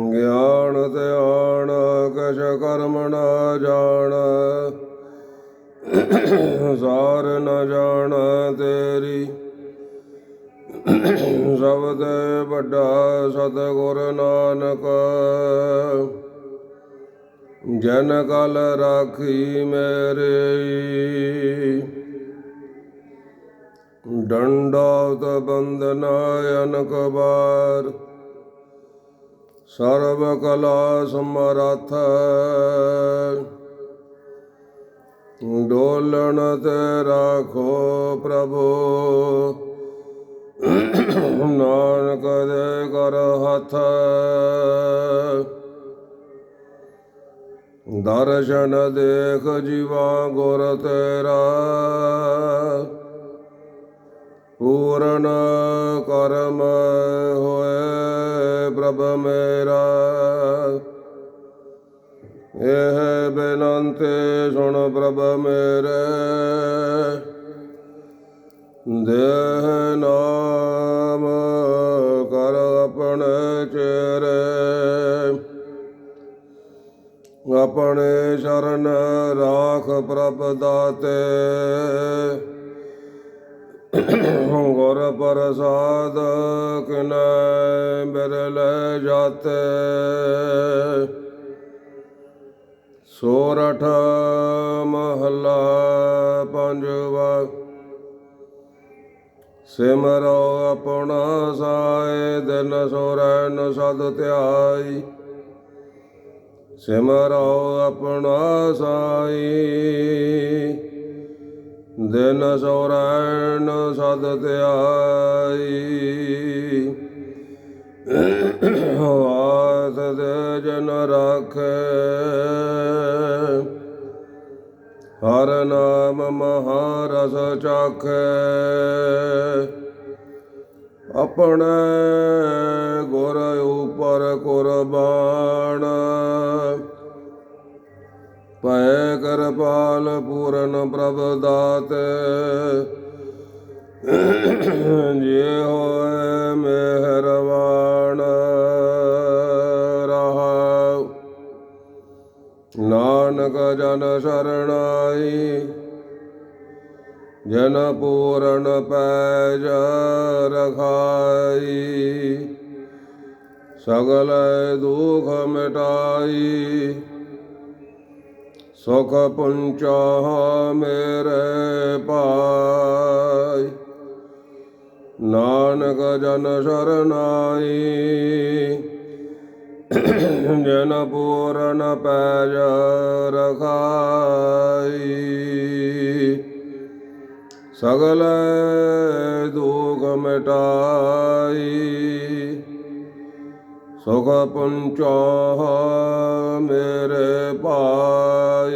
ਗਿਆਨ ਧਿਆਨ ਕਛ ਕਰਮ ਨਾ ਜਾਣ। ਸਾਰ ਨ ਜਾਣ ਤੇਰੀ। ਸਬਦ ਵੱਡਾ ਸਤਿਗੁਰ ਨਾਨਕ। ਜਨ ਕਲ ਰਾਖੀ ਮੇਰੇ। ਡੰਡਾਤ ਬੰਦਨ ਅਨਕ ਬਾਰ ਸਰਬ ਕਲਾ ਸਮਰਥ। ਡੋਲਣ ਤੇ ਰਾਖੋ ਪ੍ਰਭੂ। ਨਾਨਕ ਦੇ ਕਰ ਹੱਥ। ਦਰਸ਼ਨ ਦੇਖ ਜੀਵਾ ਗੁਰ ਤੇਰਾ। ਪੂਰਨ ਕਰਮ ਪ੍ਰਭ ਮੇਰਾ। ਇਹ ਬੇਨੰਤੇ ਸੁਣ ਪ੍ਰਭ ਮੇਰੇ। ਦੇਹ ਨਾਮ ਕਰ ਆਪਣੇ ਚੇਰੇ ਆਪਣੇ ਸ਼ਰਨ ਰਾਖ ਪ੍ਰਭ ਦਾਤੇ। ਗੁਰ ਪ੍ਰਸਾਦ ਕਿਨੈ ਬਿਰਲ ਜਾਤੇ। ਸੋਰਠ ਮਹਲਾ ਪੰਜਵਾ। ਸਿਮਰੋ ਆਪਣਾ ਸਾਏ, ਦਿਨ ਸੋਰਨ ਸਦ ਧਿਆਈ। ਸਿਮਰੋ ਆਪਣਾ ਸਾਈ। ਦਿਨ ਸੋਰੈਣ ਸਦ ਧਿਆਈ। ਆਤ ਦੇ ਜਨ ਰਾਖੇ। ਹਰ ਨਾਮ ਮਹਾਰਸ ਚਾਖੇ। ਆਪਣੇ ਗੁਰ ਉਪਰ ਕੁਰਬਾਨ। ਕਿਰਪਾਲ ਪੂਰਨ ਪ੍ਰਭ ਦਾਤੇ। ਜੇ ਹੋਏ ਮਿਹਰਬਾਨ, ਰਹਾਉ। ਨਾਨਕ ਜਨ ਸਰਣਾਈ, ਜਨ ਪੂਰਨ ਪੈਜ ਰਖਾਈ। ਸਗਲ ਦੁਖ ਮਿਟਾਈ। ਸੁਖ ਪੁੰਚਾ ਮੇਰੇ ਪਾਈ। ਨਾਨਕ ਜਨ ਸਰਨਾਈ। ਜਨ ਪੂਰਨ ਪੈਜ ਰਖਾਈ। ਸਗਲ ਦੁਖ ਮਿਟਾਈ। ਸੁਖ ਪੁੰਚਾ ਮੇਰੇ ਪਾਈ।